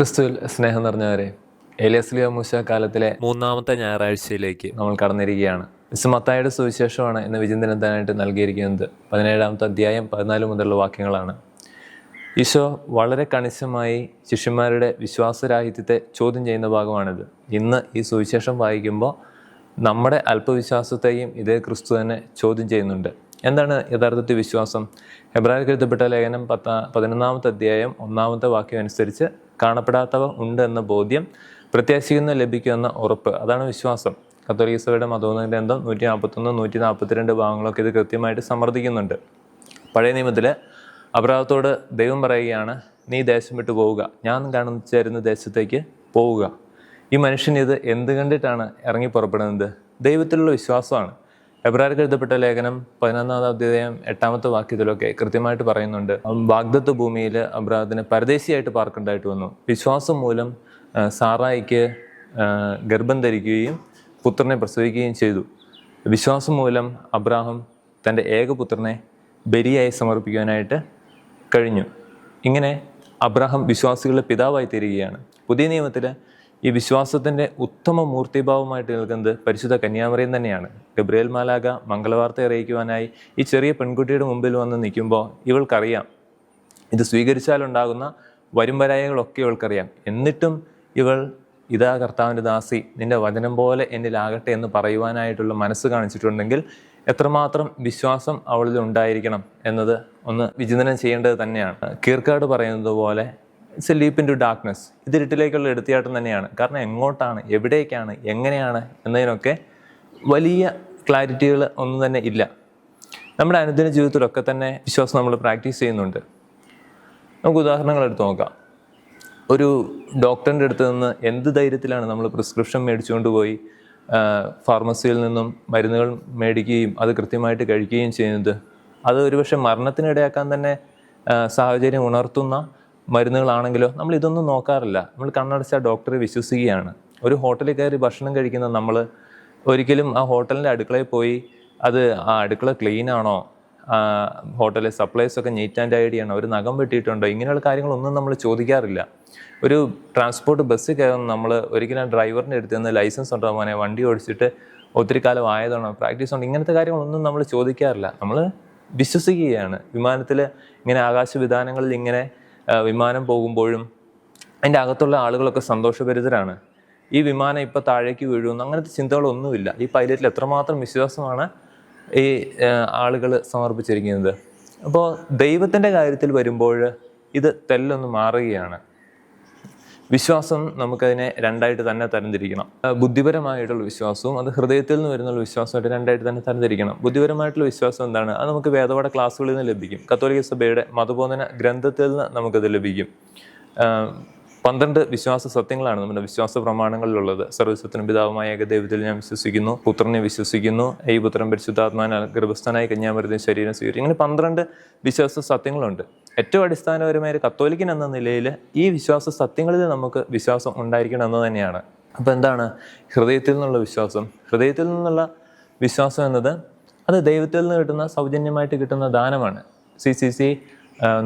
ക്രിസ്തുവിൽ സ്നേഹം നിറഞ്ഞവരെ ഏലിയസ്ലിയ മൂശ കാലത്തിലെ മൂന്നാമത്തെ ഞായറാഴ്ചയിലേക്ക് നമ്മൾ കടന്നിരിക്കുകയാണ്. മിസ് മത്തായുടെ സുവിശേഷമാണ് ഇന്ന് വിചിന്തനത്തിനായിട്ട് നൽകിയിരിക്കുന്നത്. പതിനേഴാമത്തെ അധ്യായം പതിനാല് മുതലുള്ള വാക്യങ്ങളാണ്. ഈശോ വളരെ കണിശമായി ശിഷ്യന്മാരുടെ വിശ്വാസരാഹിത്യത്തെ ചോദ്യം ചെയ്യുന്ന ഭാഗമാണിത്. ഇന്ന് ഈ സുവിശേഷം വായിക്കുമ്പോൾ നമ്മുടെ അല്പവിശ്വാസത്തെയും ഇതേ ക്രിസ്തു തന്നെ ചോദ്യം ചെയ്യുന്നുണ്ട്. എന്താണ് യഥാർത്ഥത്തിൽ വിശ്വാസം? എബ്രാഹിം എഴുതപ്പെട്ട ലേഖനം പത്താ പതിനൊന്നാമത്തെ അധ്യായം ഒന്നാമത്തെ വാക്യം അനുസരിച്ച് കാണപ്പെടാത്തവ ഉണ്ട് എന്ന ബോധ്യം പ്രത്യാശിക്കുന്ന ലഭിക്കുമെന്ന ഉറപ്പ്. അതാണ് വിശ്വാസം. കത്തോലീസയുടെ സഭയുടെ മതോന്ന ഗ്രന്ഥം നൂറ്റി നാൽപ്പത്തൊന്ന് നൂറ്റി നാൽപ്പത്തിരണ്ട് ഭാഗങ്ങളൊക്കെ ഇത് കൃത്യമായിട്ട് സമ്മർദ്ദിക്കുന്നുണ്ട് പഴയ നിയമത്തിൽ അബ്രാഹത്തോട് ദൈവം പറയുകയാണ് നീ ദേശം വിട്ടു പോവുക. ഞാൻ കാണുന്ന ചേരുന്ന ദേശത്തേക്ക് പോവുക. ഈ മനുഷ്യൻ ഇത് എന്ത് കണ്ടിട്ടാണ് ഇറങ്ങി പുറപ്പെടുന്നത്? ദൈവത്തിലുള്ള വിശ്വാസമാണ്. എബ്രാർക്ക് എഴുതപ്പെട്ട ലേഖനം പതിനൊന്നാം അധ്യായം എട്ടാമത്തെ വാക്യത്തിലൊക്കെ കൃത്യമായിട്ട് പറയുന്നുണ്ട്. വാഗ്ദത്ത് ഭൂമിയിൽ അബ്രാഹത്തിന് പരദേശിയായിട്ട് പാർക്കേണ്ടതായിട്ട് വന്നു. വിശ്വാസം മൂലം സാറായിക്ക് ഗർഭം ധരിക്കുകയും പുത്രനെ പ്രസവിക്കുകയും ചെയ്തു. വിശ്വാസം മൂലം അബ്രാഹം തന്റെ ഏകപുത്രനെ ബലിയായി സമർപ്പിക്കുവാനായിട്ട് കഴിഞ്ഞു. ഇങ്ങനെ അബ്രാഹം വിശ്വാസികളുടെ പിതാവായി തീരുകയാണ്. പുതിയ നിയമത്തിൽ ഈ വിശ്വാസത്തിന്റെ ഉത്തമ മൂർത്തിഭാവമായിട്ട് നിൽക്കുന്നത് പരിശുദ്ധ കന്യാമറിയം തന്നെയാണ്. ഗബ്രിയേൽ മാലാക മംഗളവാർത്ത അറിയിക്കുവാനായി ഈ ചെറിയ പെൺകുട്ടിയുടെ മുമ്പിൽ വന്ന് നിൽക്കുമ്പോൾ ഇവൾക്കറിയാം. ഇത് സ്വീകരിച്ചാലുണ്ടാകുന്ന വരുംവരായകളൊക്കെ ഇവൾക്കറിയാം. എന്നിട്ടും ഇവൾ ഇതാ കർത്താവിന്റെ ദാസി നിന്റെ വചനം പോലെ എന്നിലാകട്ടെ എന്ന് പറയുവാനായിട്ടുള്ള മനസ്സ് കാണിച്ചിട്ടുണ്ടെങ്കിൽ എത്രമാത്രം വിശ്വാസം അവളിൽ ഉണ്ടായിരിക്കണം എന്നത് ഒന്ന് വിചിന്തനം ചെയ്യേണ്ടത് തന്നെയാണ്. കീർക്കാട് പറയുന്നത് പോലെ it's a leap into darkness ഇത് ഇരുട്ടിലേക്കുള്ള എടുത്തിയാട്ടം തന്നെയാണ്. കാരണം എങ്ങോട്ടാണ് എവിടേക്കാണ് എങ്ങനെയാണ് എന്നതിനൊക്കെ വലിയ ക്ലാരിറ്റികൾ ഒന്നും തന്നെ ഇല്ല. നമ്മുടെ അനുദിന ജീവിതത്തിലൊക്കെ തന്നെ വിശ്വാസം നമ്മൾ പ്രാക്ടീസ് ചെയ്യുന്നുണ്ട്. നമുക്ക് ഉദാഹരണങ്ങൾ എടുത്ത് നോക്കാം. ഒരു ഡോക്ടറിന്റെ അടുത്ത് നിന്ന് എന്ത് ധൈര്യത്തിലാണ് നമ്മൾ പ്രിസ്ക്രിപ്ഷൻ മേടിച്ചുകൊണ്ട് പോയി ഫാർമസിയിൽ നിന്നും മരുന്നുകൾ മേടിക്കുകയും അത് കൃത്യമായിട്ട് കഴിക്കുകയും ചെയ്യുന്നത്? അത് ഒരുപക്ഷെ മരണത്തിനിടയാക്കാൻ തന്നെ സാഹചര്യം ഉണർത്തുന്ന മരുന്നുകളാണെങ്കിലോ നമ്മൾ ഇതൊന്നും നോക്കാറില്ല. നമ്മൾ കണ്ണടച്ച ഡോക്ടറെ വിശ്വസിക്കുകയാണ്. ഒരു ഹോട്ടലിൽ കയറി ഭക്ഷണം കഴിക്കുന്ന നമ്മൾ ഒരിക്കലും ആ ഹോട്ടലിന്റെ അടുക്കളയിൽ പോയി അത് ആ അടുക്കള ക്ലീൻ ആണോ ഹോട്ടലിലെ സപ്ലൈസ് ഒക്കെ നീറ്റ് ആൻഡ് ഐഡി ആണോ ഒരു നഖം വെട്ടിയിട്ടുണ്ടോ ഇങ്ങനെയുള്ള കാര്യങ്ങളൊന്നും നമ്മൾ ചോദിക്കാറില്ല. ഒരു ട്രാൻസ്പോർട്ട് ബസ്സിൽ കയറുന്ന നമ്മൾ ഒരിക്കലും ഡ്രൈവറിന്റെ അടുത്ത് നിന്ന് ലൈസൻസ് ഉണ്ടോ മോനെ വണ്ടി ഓടിച്ചിട്ട് ഒത്തിരി കാലം ആയതാണോ പ്രാക്ടീസ് ഉണ്ടോ ഇങ്ങനത്തെ കാര്യങ്ങളൊന്നും നമ്മൾ ചോദിക്കാറില്ല. നമ്മൾ വിശ്വസിക്കുകയാണ്. വിമാനത്തിൽ ഇങ്ങനെ ആകാശ വിധാനങ്ങളിൽ ഇങ്ങനെ വിമാനം പോകുമ്പോഴും അതിന്റെ അകത്തുള്ള ആളുകളൊക്കെ സന്തോഷഭരിതരാണ്. ഈ വിമാനം ഇപ്പോൾ താഴേക്ക് വീഴുമെന്ന് അങ്ങനത്തെ ചിന്തകളൊന്നുമില്ല. ഈ പൈലറ്റിൽ എത്രമാത്രം വിശ്വാസമാണ് ഈ ആളുകൾ സമർപ്പിച്ചിരിക്കുന്നത്. അപ്പോൾ ദൈവത്തിന്റെ കാര്യത്തിൽ വരുമ്പോൾ ഇത് തെല്ലൊന്ന് മാറുകയാണ്. വിശ്വാസം നമുക്കതിനെ രണ്ടായിട്ട് തന്നെ തരംതിരിക്കണം. ബുദ്ധിപരമായിട്ടുള്ള വിശ്വാസവും അത് ഹൃദയത്തിൽ നിന്ന് വരുന്ന വിശ്വാസമായിട്ട് രണ്ടായിട്ട് തന്നെ തരംതിരിക്കണം. ബുദ്ധിപരമായിട്ടുള്ള വിശ്വാസം എന്താണ്? അത് നമുക്ക് വേദപാഠ ക്ലാസ്സുകളിൽ നിന്ന് ലഭിക്കും. കത്തോലിക്ക സഭയുടെ മതബോധന ഗ്രന്ഥത്തിൽ നിന്ന് നമുക്കത് ലഭിക്കും. പന്ത്രണ്ട് വിശ്വാസ സത്യങ്ങളാണ് നമ്മുടെ വിശ്വാസ പ്രമാണങ്ങളിലുള്ളത്. സർവസ്വത്തിനും പിതാവുമായ ഏകദൈവത്തിൽ ഞാൻ വിശ്വസിക്കുന്നു. പുത്രനെ വിശ്വസിക്കുന്നു. ഈ പുത്രൻ പരിശുദ്ധാത്മാന ഗർഭസ്ഥനായി കന്യാമരുന്ന ശരീരം സ്വീകരിക്കും ഇങ്ങനെ പന്ത്രണ്ട് വിശ്വാസ സത്യങ്ങളുണ്ട്. ഏറ്റവും അടിസ്ഥാനപരമായ ഒരു കത്തോലിക്കൻ എന്ന നിലയിൽ ഈ വിശ്വാസ സത്യങ്ങളിൽ നമുക്ക് വിശ്വാസം ഉണ്ടായിരിക്കണം എന്ന് തന്നെയാണ്. അപ്പോൾ എന്താണ്? ഹൃദയത്തിൽ നിന്നുള്ള വിശ്വാസം. ഹൃദയത്തിൽ നിന്നുള്ള വിശ്വാസം എന്നത് അത് ദൈവത്തിൽ നിന്ന് കിട്ടുന്ന സൗജന്യമായിട്ട് കിട്ടുന്ന ദാനമാണ്. സി സി സി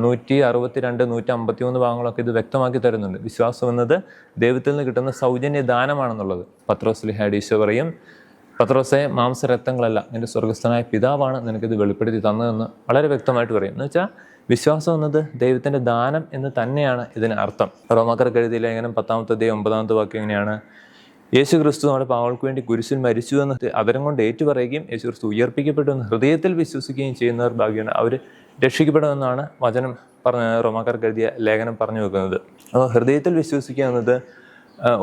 നൂറ്റി അറുപത്തി രണ്ട് നൂറ്റി അമ്പത്തി മൂന്ന് ഭാഗങ്ങളൊക്കെ ഇത് വ്യക്തമാക്കി തരുന്നുണ്ട്. വിശ്വാസം എന്നത് ദൈവത്തിൽ നിന്ന് കിട്ടുന്ന സൗജന്യ ദാനമാണെന്നുള്ളത്. പത്രോസ് ലിഹാഡീശോ പറയും പത്രോസെ മാംസരക്തങ്ങളല്ല നിന്റെ സ്വർഗസ്ഥനായ പിതാവാണ് നിനക്കിത് വെളിപ്പെടുത്തി തന്നതെന്ന് വളരെ വ്യക്തമായിട്ട് പറയും. എന്ന് വെച്ചാൽ വിശ്വാസം എന്നത് ദൈവത്തിന്റെ ദാനം എന്ന് തന്നെയാണ് ഇതിന് അർത്ഥം. റോമാക്കർക്ക് എഴുതിയ ലേഖനം പത്താമത്തെ ദൈവം ഒമ്പതാമത്തെ വാക്യം എങ്ങനെയാണ് യേശു ക്രിസ്തു നമ്മുടെ പാവങ്ങൾക്ക് വേണ്ടി കുരിശിൽ മരിച്ചു എന്ന് അതരം കൊണ്ട് ഏറ്റുപറയുകയും യേശു ക്രിസ്തു ഉയർപ്പിക്കപ്പെട്ടു എന്ന് ഹൃദയത്തിൽ വിശ്വസിക്കുകയും ചെയ്യുന്നവർ ഭാഗ്യമാണ് അവർ രക്ഷിക്കപ്പെടുമെന്നാണ് വചനം പറഞ്ഞ റോമാക്കാർക്ക് എഴുതിയ ലേഖനം പറഞ്ഞു വെക്കുന്നത്. അപ്പോൾ ഹൃദയത്തിൽ വിശ്വസിക്കുക എന്നത്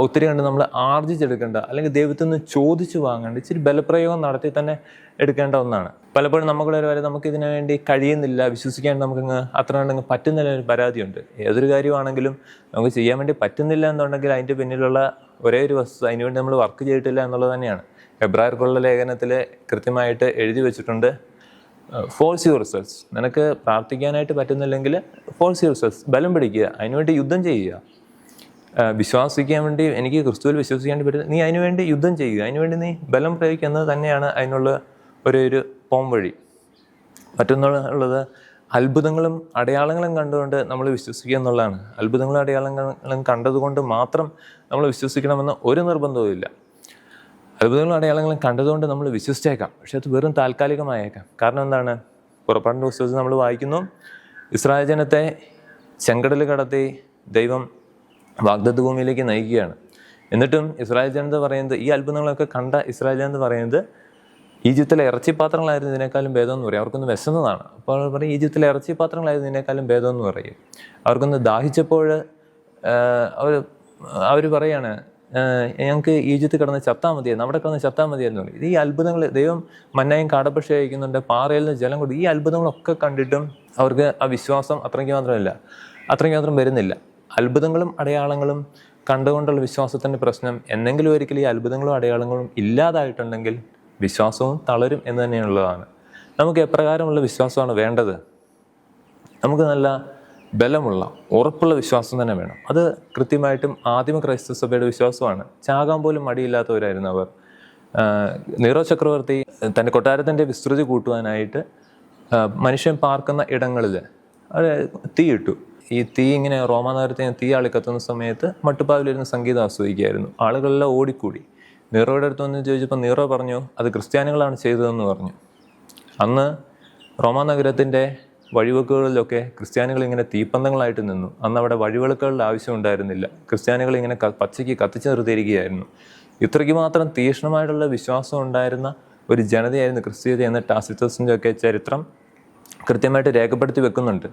ഒത്തിരി കണ്ട് നമ്മൾ ആർജിച്ചെടുക്കേണ്ട അല്ലെങ്കിൽ ദൈവത്തിൽ നിന്ന് ചോദിച്ചു വാങ്ങേണ്ട ഇച്ചിരി ബലപ്രയോഗം നടത്തി തന്നെ എടുക്കേണ്ട ഒന്നാണ്. പലപ്പോഴും നമുക്കുള്ളവർ വരെ നമുക്ക് ഇതിനു വേണ്ടി കഴിയുന്നില്ല വിശ്വസിക്കാൻ നമുക്കങ്ങ് അത്ര കണ്ടങ്ങ് പറ്റുന്നില്ല ഒരു പരാതിയുണ്ട്. ഏതൊരു കാര്യമാണെങ്കിലും നമുക്ക് ചെയ്യാൻ വേണ്ടി പറ്റുന്നില്ല എന്നുണ്ടെങ്കിൽ അതിന്റെ പിന്നിലുള്ള ഒരേ ഒരു വസ്തു അതിനുവേണ്ടി നമ്മൾ വർക്ക് ചെയ്തിട്ടില്ല എന്നുള്ളത് തന്നെയാണ്. എബ്രായർക്കുള്ള ലേഖനത്തിൽ കൃത്യമായിട്ട് എഴുതി വെച്ചിട്ടുണ്ട് ഫോൾസ് യുവർ റിസൾട്ട്സ് നിനക്ക് പ്രാർത്ഥിക്കാനായിട്ട് പറ്റുന്നില്ലെങ്കിൽ ഫോൾസ് യുവർ റിസൾട്ട്സ് ബലം പിടിക്കുക അതിനുവേണ്ടി യുദ്ധം ചെയ്യുക. വിശ്വസിക്കാൻ വേണ്ടി എനിക്ക് ക്രിസ്തുവിൽ വിശ്വസിക്കാൻ വേണ്ടി പറ്റും നീ അതിനുവേണ്ടി യുദ്ധം ചെയ്യുക. അതിനുവേണ്ടി നീ ബലം പ്രയോഗിക്കുക എന്നത് തന്നെയാണ് അതിനുള്ള ഒരു ഒരു പോം വഴി. മറ്റൊന്നുള്ളത് അത്ഭുതങ്ങളും അടയാളങ്ങളും കണ്ടുകൊണ്ട് നമ്മൾ വിശ്വസിക്കുക എന്നുള്ളതാണ്. അത്ഭുതങ്ങളും അടയാളങ്ങളും കണ്ടതുകൊണ്ട് മാത്രം നമ്മൾ വിശ്വസിക്കണമെന്ന് ഒരു നിർബന്ധവും ഇല്ല. അത്ഭുതങ്ങളും അടയാളങ്ങളും കണ്ടതുകൊണ്ട് നമ്മൾ വിശ്വസിച്ചേക്കാം. പക്ഷെ അത് വെറും താൽക്കാലികമായേക്കാം. കാരണം എന്താണ്? പുറപ്പാടിന്റെ പുസ്തകത്തിൽ നമ്മൾ വായിക്കുന്നു ഇസ്രായേൽ ജനത്തെ ചെങ്കടൽ കടത്തി ദൈവം വാഗ്ദത്ത ഭൂമിയിലേക്ക് നയിക്കുകയാണ്. എന്നിട്ടും ഇസ്രായേൽ ജനത പറയുന്നത് ഈ അത്ഭുതങ്ങളൊക്കെ കണ്ട ഇസ്രായേൽ ജനത പറയുന്നത് ഈജിപ്തിലെ ഇറച്ചിപ്പാത്രങ്ങളായിരുന്നു ഇതിനേക്കാളും ഭേദം എന്ന് പറയും. അവർക്കൊന്ന് വിശന്നതാണ്. അപ്പോൾ അവർ പറയും ഈജിപ്തിലെ ഇറച്ചിപ്പാത്രങ്ങളായിരുന്നു ഇതിനേക്കാളും ഭേദം എന്ന് പറയും. അവർക്കൊന്ന് ദാഹിച്ചപ്പോൾ അവർ അവർ പറയാണ് ഞങ്ങൾക്ക് ഈജിപ്തിൽ കിടന്ന് ചത്താൽ മതിയായിരുന്നു അവിടെ കിടന്ന് ചത്താൽ മതിയായിരുന്നു പറയും. ഈ അത്ഭുതങ്ങൾ ദൈവം മന്നായും കാടപക്ഷി അയക്കുന്നുണ്ട് പാറയിൽ നിന്ന് ജലം കൊടുക്കും ഈ അത്ഭുതങ്ങളൊക്കെ കണ്ടിട്ടും അവർക്ക് ആ വിശ്വാസം അത്രയ്ക്ക് മാത്രമല്ല അത്രയ്ക്ക് മാത്രം വരുന്നില്ല. അത്ഭുതങ്ങളും അടയാളങ്ങളും കണ്ടുകൊണ്ടുള്ള വിശ്വാസത്തിന്റെ പ്രശ്നം എന്നെങ്കിലും ഒരിക്കലും ഈ അത്ഭുതങ്ങളും അടയാളങ്ങളും ഇല്ലാതായിട്ടുണ്ടെങ്കിൽ വിശ്വാസവും തളരും എന്ന് തന്നെയുള്ളതാണ്. നമുക്ക് എപ്രകാരമുള്ള വിശ്വാസമാണ് വേണ്ടത്? നമുക്ക് നല്ല ബലമുള്ള ഉറപ്പുള്ള വിശ്വാസം തന്നെ വേണം. അത് കൃത്യമായിട്ടും ആദിമ ക്രൈസ്തവ സഭയുടെ വിശ്വാസമാണ്. ചാകാൻ പോലും മടിയില്ലാത്തവരായിരുന്നു അവർ. നീറോ ചക്രവർത്തി തന്റെ കൊട്ടാരത്തിന്റെ വിസ്തൃതി കൂട്ടുവാനായിട്ട് മനുഷ്യൻ പാർക്കുന്ന ഇടങ്ങളിൽ തീയിട്ടു. ഈ തീ ഇങ്ങനെ റോമാ നഗരത്തിൽ തീ ആളി കത്തുന്ന സമയത്ത് മട്ടുപ്പാവിലിരുന്ന് സംഗീതം ആസ്വദിക്കുകയായിരുന്നു. ആളുകളെല്ലാം ഓടിക്കൂടി. നീറോയുടെ അടുത്ത് വന്ന് ചോദിച്ചപ്പോൾ നീറോ പറഞ്ഞു അത് ക്രിസ്ത്യാനികളാണ് ചെയ്തതെന്ന് പറഞ്ഞു. അന്ന് റോമാ നഗരത്തിന്റെ വഴിവെക്കുകളിലൊക്കെ ക്രിസ്ത്യാനികൾ ഇങ്ങനെ തീപ്പന്തങ്ങളായിട്ട് നിന്നു. അന്ന് അവിടെ വഴിവിളക്കുകളുടെ ആവശ്യം ഉണ്ടായിരുന്നില്ല. ക്രിസ്ത്യാനികൾ ഇങ്ങനെ പച്ചയ്ക്ക് കത്തിച്ചു നിർത്തിയിരിക്കുകയായിരുന്നു. ഇത്രയ്ക്ക് മാത്രം തീക്ഷ്ണമായിട്ടുള്ള വിശ്വാസം ഉണ്ടായിരുന്ന ഒരു ജനതയായിരുന്നു ക്രിസ്തീയത എന്ന ടാസിറ്റസിന്റെ ഒക്കെ ചരിത്രം കൃത്യമായിട്ട് രേഖപ്പെടുത്തി വെക്കുന്നുണ്ട്.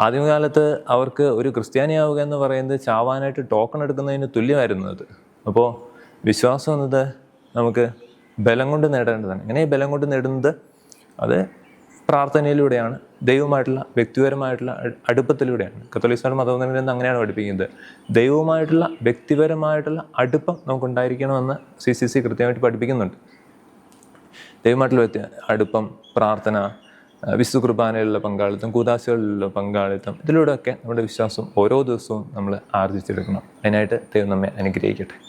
ആദ്യകാലത്ത് അവർക്ക് ഒരു ക്രിസ്ത്യാനിയാവുക എന്ന് പറയുന്നത് ചാവാനായിട്ട് ടോക്കൺ എടുക്കുന്നതിന് തുല്യമായിരുന്നു അത്. അപ്പോൾ വിശ്വാസം എന്നത് നമുക്ക് ബലം കൊണ്ട് നേടേണ്ടതാണ്. എങ്ങനെ ബലം കൊണ്ട് നേടുന്നത്? അത് പ്രാർത്ഥനയിലൂടെയാണ് ദൈവമായിട്ടുള്ള വ്യക്തിപരമായിട്ടുള്ള അടുപ്പത്തിലൂടെയാണ്. കത്തോലിസ്വർ മതനിരന്തരം അങ്ങനെയാണ് പഠിപ്പിക്കുന്നത്. ദൈവവുമായിട്ടുള്ള വ്യക്തിപരമായിട്ടുള്ള അടുപ്പം നമുക്കുണ്ടായിരിക്കണമെന്ന് സി സി സി കൃത്യമായിട്ട് പഠിപ്പിക്കുന്നുണ്ട്. ദൈവമായിട്ടുള്ള വ്യക്തി അടുപ്പം പ്രാർത്ഥന വിശുദ്ധ കുർബാനയിലുള്ള പങ്കാളിത്തം കൂതാശകളിലുള്ള പങ്കാളിത്തം ഇതിലൂടെയൊക്കെ നമ്മുടെ വിശ്വാസം ഓരോ ദിവസവും നമ്മൾ ആർജിച്ചെടുക്കണം. അതിനായിട്ട് ദൈവം നമ്മെ അനുഗ്രഹിക്കട്ടെ.